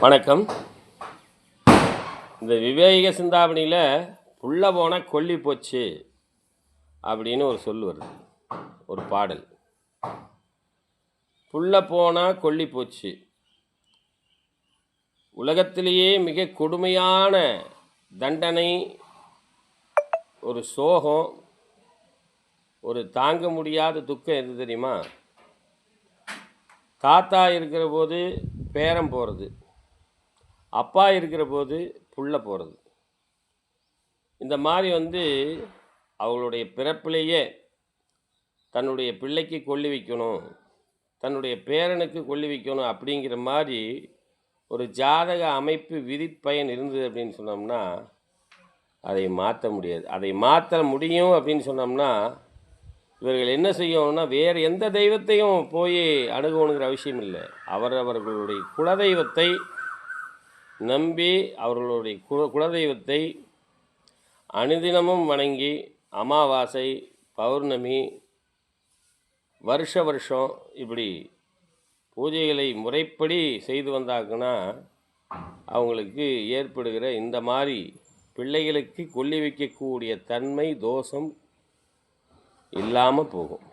வணக்கம். இந்த விவேக சிந்தாமணியில் புள்ள போனால் கொல்லி போச்சு அப்படின்னு ஒரு சொல் வருது. ஒரு பாடல். புள்ள போனால் கொல்லி போச்சு. உலகத்திலேயே மிக கொடுமையான தண்டனை ஒரு சோகம் ஒரு தாங்க முடியாத துக்கம் எது தெரியுமா? தாத்தா இருக்கிற போது பேரம் போகிறது அப்பா இருக்கிற போது புள்ள போகிறது இந்த மாதிரி வந்து அவங்களுடைய பிறப்பிலேயே தன்னுடைய பிள்ளைக்கு கொல்லி வைக்கணும் தன்னுடைய பேரனுக்கு கொல்லி வைக்கணும் அப்படிங்கிற மாதிரி ஒரு ஜாதக அமைப்பு விதிப்பயன் இருந்தது அப்படின்னு சொன்னோம்னா அதை மாற்ற முடியாது. அதை மாற்ற முடியும் அப்படின்னு சொன்னோம்னா இவர்கள் என்ன செய்யணும்னா வேறு எந்த தெய்வத்தையும் போய் அணுகணுங்கிற அவசியம் இல்லை. அவரவர்களுடைய குலதெய்வத்தை நம்பி அவர்களுடைய குல குலதெய்வத்தை அனுதினமும் வணங்கி அமாவாசை பௌர்ணமி வருஷ வருஷம் இப்படி பூஜைகளை முறைப்படி செய்து வந்தாங்கன்னா அவங்களுக்கு ஏற்படுகிற இந்த மாதிரி பிள்ளைகளுக்கு கொல்லி வைக்கக்கூடிய தன்மை தோஷம் இல்லாமல் போகும்.